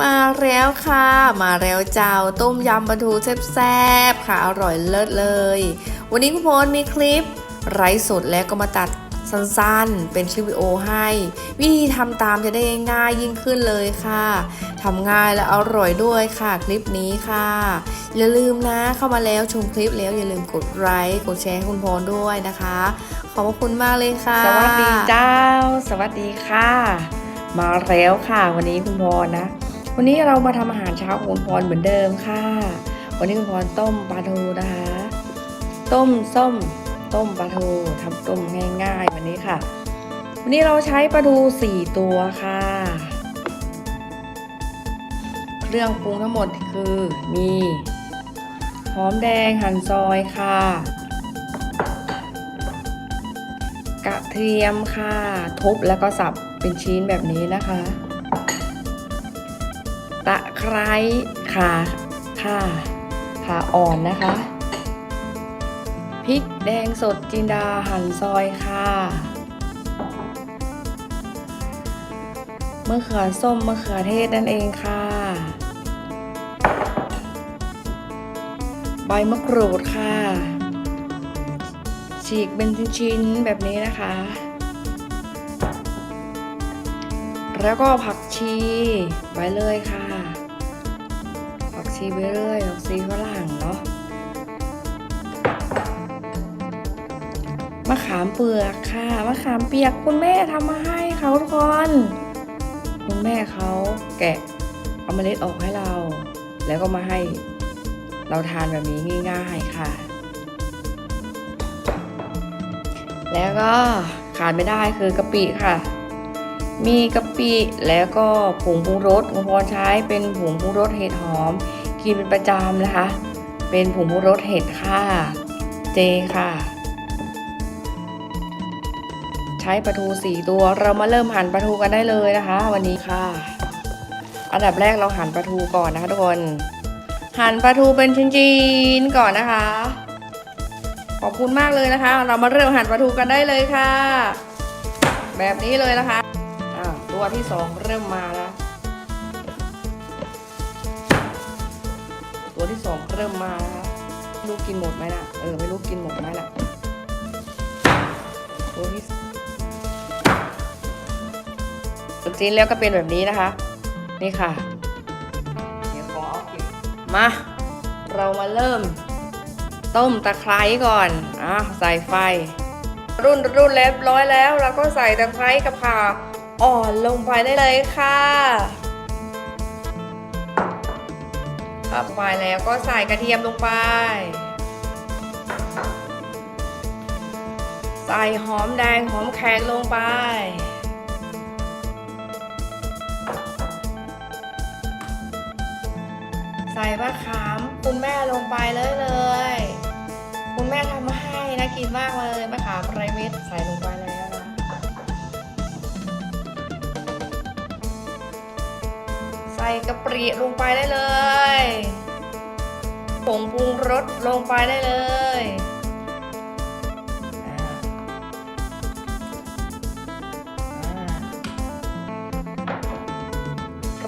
มาแล้วค่ะ มาแล้วเจ้าต้มยำปลาทูแซ่บๆค่ะอร่อยเลิศเลย วันนี้คุณพลมีคลิปไร้สดแล้วก็มาตัดสั้นๆ เป็นคลิปวิดีโอให้ วิธีทำตามจะได้ง่ายยิ่งขึ้นเลยค่ะทำง่ายและอร่อยด้วยค่ะคลิปนี้ค่ะ อย่าลืมนะเข้ามาแล้วชมคลิปแล้วอย่าลืมกดไลค์กดแชร์ให้คุณพลด้วยนะคะ ขอบพระคุณมากเลยค่ะ สวัสดีเจ้า สวัสดีค่ะ มาแล้วค่ะ วันนี้คุณพรนะ วันนี้เรามาทำอาหารเช้าของคุณพรเหมือนเดิมค่ะ วันนี้คุณพรต้มปลาทูนะคะ ต้มส้ม ต้มปลาทูทำต้มง่ายๆวันนี้ค่ะ วันนี้เราใช้ปลาทูสี่ตัวค่ะ เครื่องปรุงทั้งหมดคือมีหอมแดงหั่นซอยค่ะกระเทียมค่ะ ทุบแล้วก็สับเป็นชิ้นแบบนี้นะคะ ไคร้ค่ะค่ะขาอ่อนนะคะ พริกแดงสดจินดาหั่นซอยค่ะมะเขือส้มมะเขือเทศนั่นเองค่ะ ใบมะกรูดค่ะ ฉีกเป็นชิ้นๆแบบนี้นะคะ แล้วก็ผักชีไว้เลยค่ะ ชีไว้เลยผักชีฝรั่งเนาะมะขามเปลือกค่ะมะขามเปียกคุณแม่ทำมาให้เขาทุกคนคุณแม่เขาแกะเอาเมล็ดออกให้เรา แล้วก็มาให้เราทานแบบนี้ง่ายๆค่ะ แล้วก็ขาดไม่ได้คือกะปิค่ะ มีกะปิแล้วก็ผงปรุงรสคุณพรใช้เป็นผงปรุงรสเห็ดหอม กินเป็นประจำนะคะ เป็นผงรสเห็ดค่ะ เจค่ะ ใช้ปลาทูสี่ตัวเรามาเริ่มหั่นปลาทูกันได้เลยนะคะ วันนี้ค่ะ อันดับแรกเราหั่นปลาทูก่อนนะคะทุกคนหั่นปลาทูเป็นชิ้นๆก่อนนะคะ ขอบคุณมากเลยนะคะ เรามาเริ่มหั่นปลาทูกันได้เลยค่ะ แบบนี้เลยนะคะตัวที่สองเริ่มมาแล้ว ตัวที่สองเริ่มมาแล้วไม่รู้กินหมดไหมล่ะ เออ ไม่รู้กินหมดไหมล่ะ ตัวที่สุดจีนแล้วก็เป็นแบบนี้นะคะ นี่ค่ะ เดี๋ยวขอเอาเก็บมา เรามาเริ่ม ต้มตะไคร้ก่อน อะ ใส่ไฟ รุ่นรุ่นเรียบร้อยแล้ว เราก็ใส่ตะไคร้กับข่าอ่อนลงไปได้เลยค่ะ ขับไปแล้วก็ใส่กระเทียมลงไป ใส่หอมแดงหอมแขกลงไป ใส่มะขามคุณแม่ลงไปเลยเลย คุณแม่ทำมาให้นะกินมากเลยมะขามไรเม็ดใส่ลงไปแล้ว ส่กะปริลงไปได้เลยผงปรุงรสลงไปได้เลย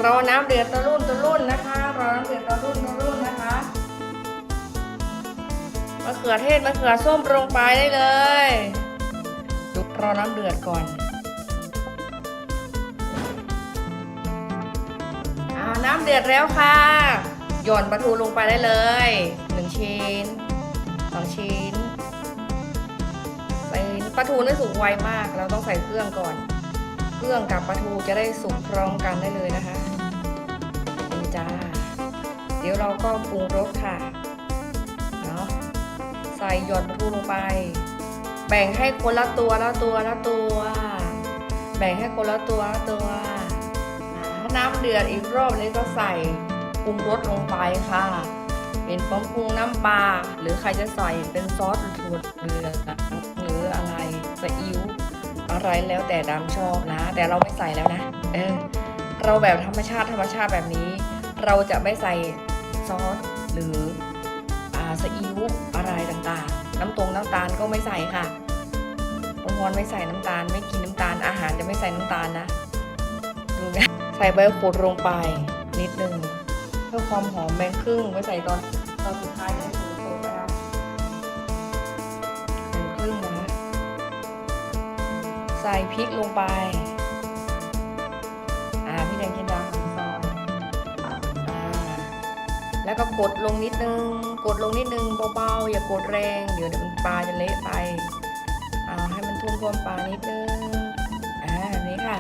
รอน้ำเดือดตะลุ่นตะลุ่นนะคะ รอน้ำเดือดตะลุ่นตะลุ่นนะคะมะเขือเทศมะเขือส้มลงไปได้เลยรอน้ำเดือดก่อน เดือดแล้วค่ะหย่อนปลาทูลงไปได้เลยหนึ่งชิ้นสองชิ้นใส่ปลาทูนี่สุกไวมาก เราต้องใส่เครื่องก่อน เครื่องกับปลาทูจะได้สุกพร้อมกันได้เลยนะคะนี่จ้าเดี๋ยวเราก็ปรุงรสค่ะเนาะใส่หยอดปลาทูลงไป แบ่งให้คนละตัวละตัวละตัว แบ่งให้คนละตัวละตัว น้ำเดือดอีกรอบนี้ก็ใส่ปรุงรสลงไปค่ะ เป็นฟองปรุงน้ำปลาหรือใครจะใส่เป็นซอสถั่วเหลือหรืออะไรซีอิ๊วอะไรแล้วแต่ดำชอบนะ แต่เราไม่ใส่แล้วนะ เออเราแบบธรรมชาติธรรมชาติแบบนี้ เราจะไม่ใส่ซอสหรืออ่าซีอิ๊วอะไรต่างๆ น้ำตรงน้ำตาลก็ไม่ใส่ค่ะองค์กรไม่ใส่น้ำตาล ไม่กินน้ำตาล อาหารจะไม่ใส่น้ำตาลนะ ดูนะ ใส่ใบขูดลงไปนิดนึงเพื่อความหอมแบ่งครึ่งไว้ใส่ตอนตอนสุดท้ายจะได้สูตรนะครับแบ่งครึ่งนะใส่พริกลงไปอ่าพี่แดงกินดาหั่นซอยอ่าแล้วก็กดลงนิดนึง กดลงนิดนึงเบาๆอย่ากดแรง เดี๋ยวเดี๋ยวมันปลาจะเละไปอ่าให้มันทุ่มทวมปลานิดนึงอ่าแบบนี้ค่ะ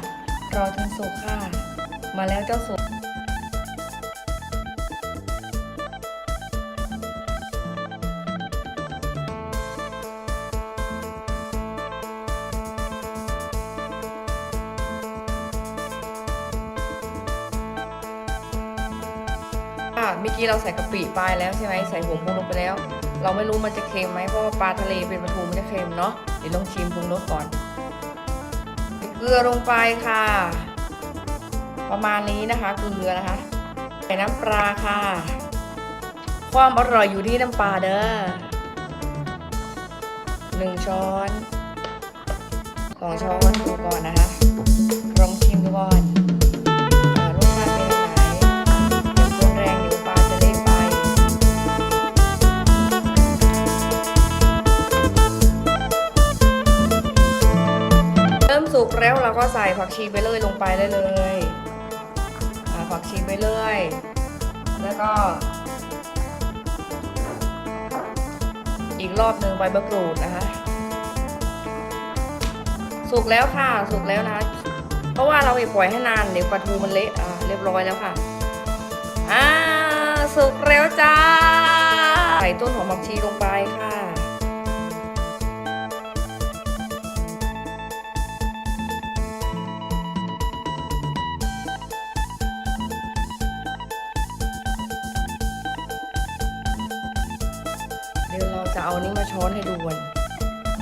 รอจนสุกค่ะ มาแล้วเจ้าสุกอะเมื่อกี้เราใส่กะปิไปแล้วใช่ไหมใส่ผงปรุงลงไปแล้ว เราไม่รู้มันจะเค็มไหมเพราะว่าปลาทะเลเป็นปลาทูมันจะเค็มเนาะเดี๋ยวลองชิมปรุงรสก่อนเกลือลงไปค่ะ ประมาณนี้นะคะเกลือนะคะใส่น้ำปลาค่ะ ความอร่อยอยู่ที่น้ำปลาเด้อหนึ่งช้อนสองช้อนดูก่อนนะคะลองชิมดูก่อนรสชาติเป็นยังไงเป็นคนแรงเดี๋ยวปลาจะเละไปเริ่มสุกแล้วเราก็ใส่ผักชีไปเลยลงไปได้เลย อ่าผักชีไปเลย แล้วก็ อีกรอบหนึ่งใบมะกรูดนะคะ สุกแล้วค่ะ สุกแล้วนะ เพราะว่าเราอย่าปล่อยให้นานเดี๋ยวปลาทูมันเละอ่าเรียบร้อยแล้วค่ะ อ่า สุกแล้วจ้า ใส่ต้นหอมผักชีลงไปค่ะ จะเอานี้มาช้อนให้ดูกัน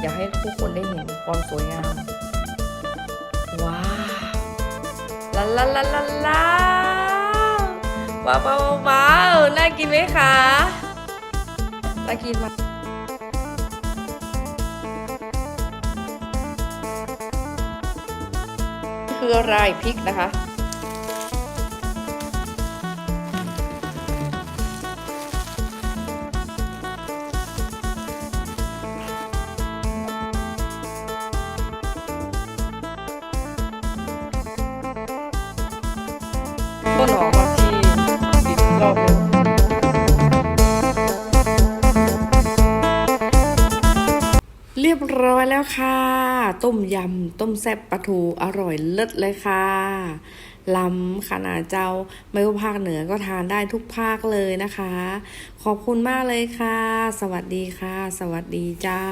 อยากให้ทุกคนได้เห็นความสวยงาม ว้าวลาลาลาลาลาว้าวว้าวว้าวน่ากินไหมคะน่ากินมากคืออะไรพริกนะคะ ต้นหอมผักชีอีกรอบหนึงเรียบร้อยแล้วค่ะ ต้มยำ ต้มแซ่บปลาทูอร่อยเลิศเลยค่ะล้ำขนาดเจ้าไม่ว่าภาคเหนือก็ทานได้ทุกภาคเลยนะคะ ขอบคุณมากเลยค่ะ สวัสดีค่ะ สวัสดีเจ้า